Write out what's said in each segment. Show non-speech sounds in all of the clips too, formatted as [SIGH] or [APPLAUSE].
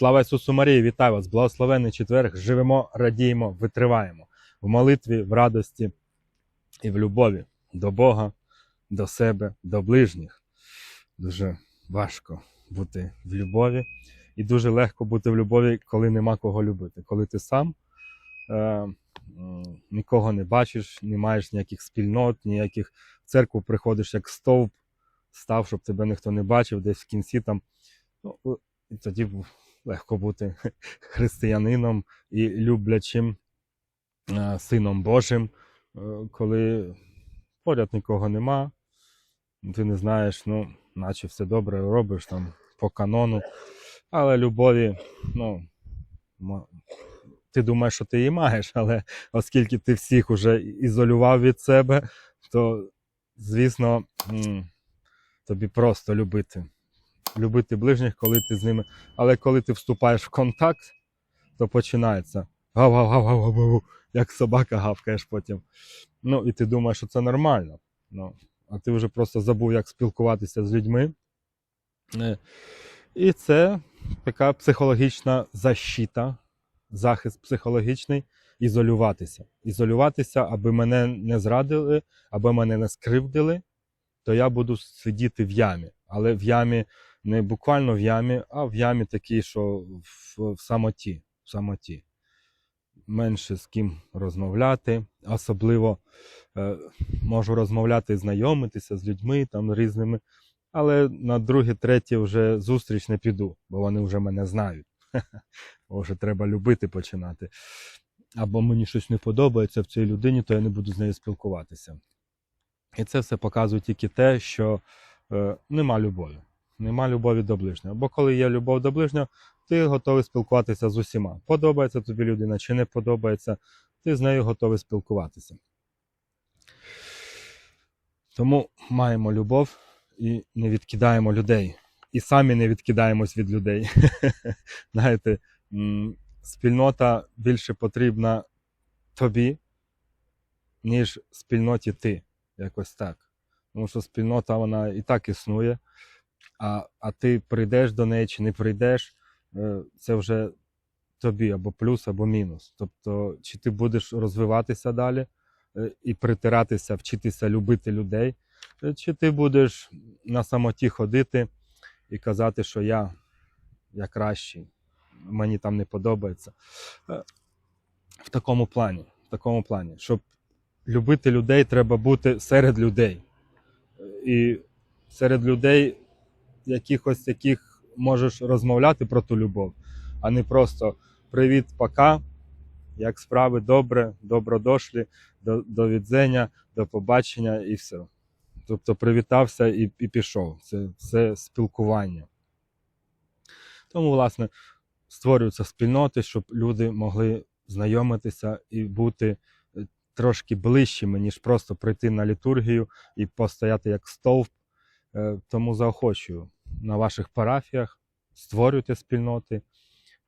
Слава Ісусу Марії, вітаю вас! Благословенний четверг! Живемо, радіємо, витриваємо в молитві, в радості і в любові до Бога, до себе, до ближніх. Дуже важко бути в любові, і дуже легко бути в любові, коли нема кого любити. Коли ти сам е, нікого не бачиш, не маєш ніяких спільнот, ніяких в церкву приходиш як стовп, став, щоб тебе ніхто не бачив, десь в кінці там. Ну, і тоді легко бути [LAUGHS] християнином і люблячим е, сином Божим, е, коли поряд нікого нема, ти не знаєш, ну, наче все добре робиш там по канону, але любові, ну, ти думаєш, що ти її маєш, але оскільки ти всіх уже ізолював від себе, то, звісно, тобі просто любити. Любити ближніх, коли ти з ними. Але коли ти вступаєш в контакт, то починається гав-гав-гав-гав-гав, як собака гавкаєш потім. Ну, і ти думаєш, що це нормально. Ну, а ти вже просто забув, як спілкуватися з людьми. Е, І це така психологічна защита, захист психологічний, ізолюватися. Ізолюватися, аби мене не зрадили, аби мене не скривдили, то я буду сидіти в ямі. Але в ямі не буквально в ямі, а в ямі такій, що в, в самоті. В самоті. Менше з ким розмовляти. Особливо е, можу розмовляти, знайомитися з людьми там різними. Але на друге, третє вже зустріч не піду, бо вони вже мене знають. [LAUGHS] Бо вже треба любити починати. Або мені щось не подобається в цій людині, то я не буду з нею спілкуватися. І це все показує тільки те, що е, нема любові. Нема любові до ближнього. Бо коли є любов до ближнього, ти готовий спілкуватися з усіма. Подобається тобі людина чи не подобається, ти з нею готовий спілкуватися. Тому маємо любов і не відкидаємо людей. І самі не відкидаємось від людей. [LAUGHS] Знаєте, спільнота більше потрібна тобі, ніж спільноті ти. Якось так. Тому що спільнота вона і так існує, а, а ти прийдеш до неї чи не прийдеш, е, це вже тобі або плюс, або мінус. Тобто, чи ти будеш розвиватися далі е, і притиратися, вчитися любити людей, е, чи ти будеш на самоті ходити і казати, що я, я кращий, мені там не подобається. В такому плані, в такому плані, щоб любити людей, треба бути серед людей. І серед людей, якихось яких можеш розмовляти про ту любов, а не просто привіт, пока, як справи добре, добродошлі, до, до відзення, до побачення і все. Тобто привітався і, і пішов. Це все спілкування. Тому, власне, створюються спільноти, щоб люди могли знайомитися і бути е, трошки ближчими, ніж просто прийти на літургію і постояти як стовп. Е, Тому заохочую на ваших парафіях, створюйте спільноти,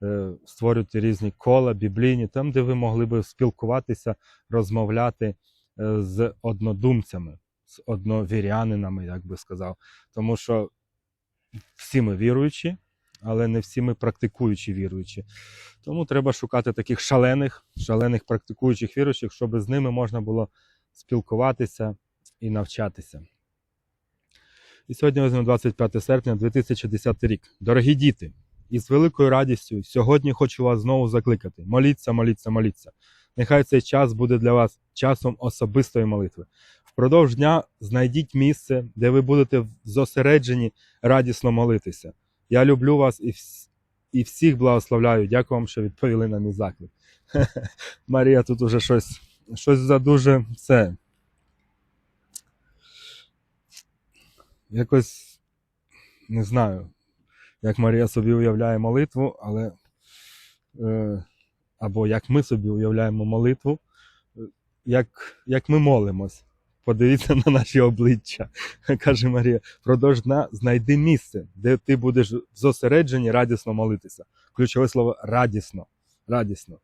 е, створюйте різні кола, біблійні, там, де ви могли би спілкуватися, розмовляти е, з однодумцями, з одновірянинами, як би сказав. Тому що всі ми віруючі, але не всі ми практикуючі віруючі. Тому треба шукати таких шалених, шалених практикуючих віруючих, щоб з ними можна було спілкуватися і навчатися. І сьогодні візьмемо 25 серпня 2010 рік. Дорогі діти, із великою радістю сьогодні хочу вас знову закликати. Моліться, моліться, моліться. Нехай цей час буде для вас часом особистої молитви. Впродовж дня знайдіть місце, де ви будете зосереджені радісно молитися. Я люблю вас і, і всіх благословляю. Дякую вам, що відповіли на мій заклик. [LAUGHS] Марія тут уже щось, щось за дуже це. Якось не знаю, як Марія собі уявляє молитву, але е, або як ми собі уявляємо молитву, е, як, як ми молимось. Подивіться на наші обличчя, [LAUGHS] каже Марія. Продовж дня знайди місце, де ти будеш зосереджені радісно молитися. Ключове слово радісно. Радісно.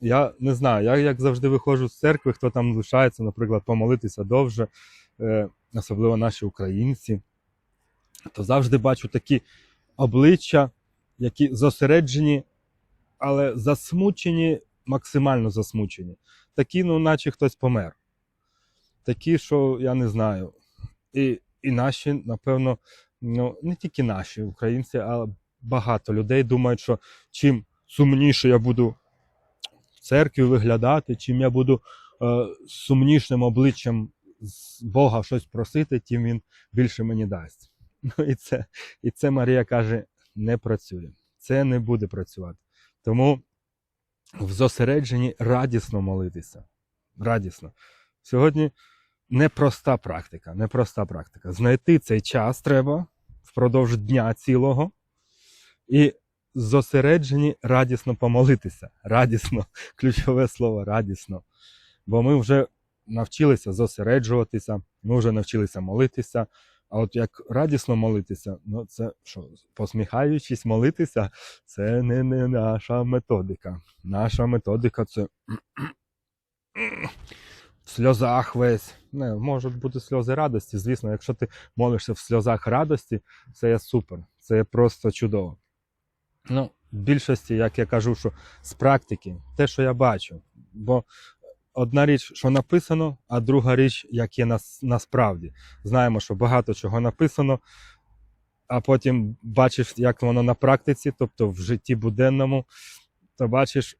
Я не знаю, я як завжди виходжу з церкви, хто там лишається, наприклад, помолитися довше, особливо наші українці, то завжди бачу такі обличчя, які зосереджені, але засмучені, максимально засмучені. Такі, ну, наче хтось помер. Такі, що я не знаю. І, і наші, напевно, ну, не тільки наші українці, а багато людей думають, що чим сумніше я буду в церкві виглядати, чим я буду е, сумнішим обличчям з Бога щось просити, тим він більше мені дасть. Ну і це, і це Марія каже, не працює. Це не буде працювати. Тому в зосередженні радісно молитися. Радісно. Сьогодні непроста практика. Непроста практика. Знайти цей час треба впродовж дня цілого і зосереджені радісно помолитися. Радісно, [LAUGHS] ключове слово радісно. Бо ми вже навчилися зосереджуватися, ми вже навчилися молитися. А от як радісно молитися, ну це що, посміхаючись молитися, це не, не наша методика. Наша методика це в сльозах весь. Не, можуть бути сльози радості. Звісно, якщо ти молишся в сльозах радості, це є супер, це є просто чудово. Ну, в більшості, як я кажу, що з практики, те, що я бачу. Бо одна річ, що написано, а друга річ, як є нас, насправді. Знаємо, що багато чого написано, а потім бачиш, як воно на практиці, тобто в житті буденному, то бачиш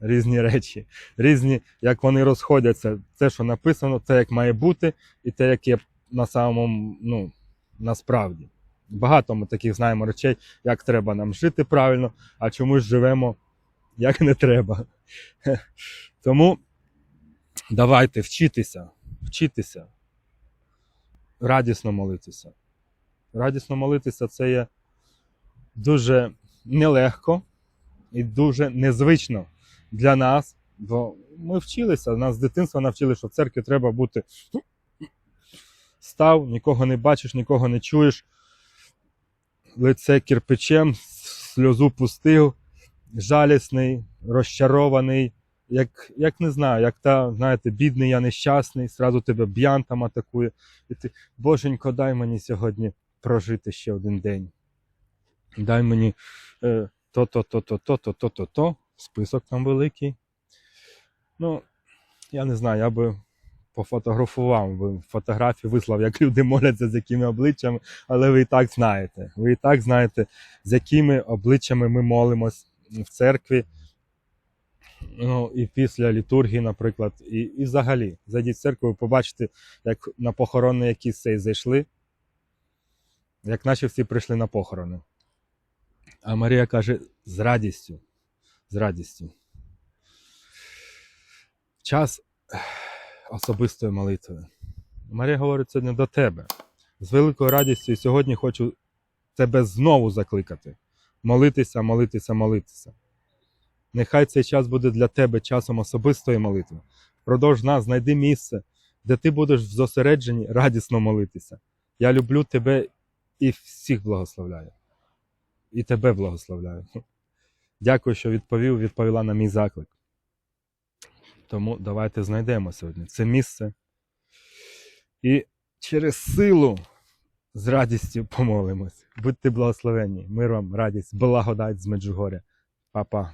різні речі, різні, як вони розходяться. Те, що написано, те, як має бути, і те, як є на самому, ну, насправді. Багато ми таких знаємо речей, як треба нам жити правильно, а чомусь живемо як не треба. [LAUGHS] Тому давайте вчитися, вчитися, радісно молитися. Радісно молитися це є дуже нелегко і дуже незвично для нас, бо ми вчилися, нас з дитинства навчили, що в церкві треба бути став, нікого не бачиш, нікого не чуєш, лице кирпичем, сльозу пустив, жалісний, розчарований, як, як не знаю, як та, знаєте, бідний я нещасний, зразу тебе б'ян там атакує. І ти, Боженько, дай мені сьогодні прожити ще один день. Дай мені е, то-то, то-то, то-то, то-то, то. Список там великий. Ну, я не знаю, я би пофотографував би фотографії, вислав, як люди моляться, з якими обличчями, але ви і так знаєте. Ви і так знаєте, з якими обличчями ми молимось в церкві. Ну, і після літургії, наприклад, і, і взагалі, зайдіть в церкву, ви побачите, як на похорони якісь цей зайшли, як наші всі прийшли на похорони. А Марія каже: з радістю, з радістю. Час особистої молитви. Марія говорить сьогодні до тебе. З великою радістю і сьогодні хочу тебе знову закликати. Молитися, молитися, молитися. Нехай цей час буде для тебе часом особистої молитви. Впродовж нас знайди місце, де ти будеш в зосередженні радісно молитися. Я люблю тебе і всіх благословляю. І тебе благословляю. Дякую, що відповів, відповіла на мій заклик. Тому давайте знайдемо сьогодні це місце. І через силу з радістю помолимось. Будьте благословені. Мир вам, радість, благодать з Меджугоря. Па-па.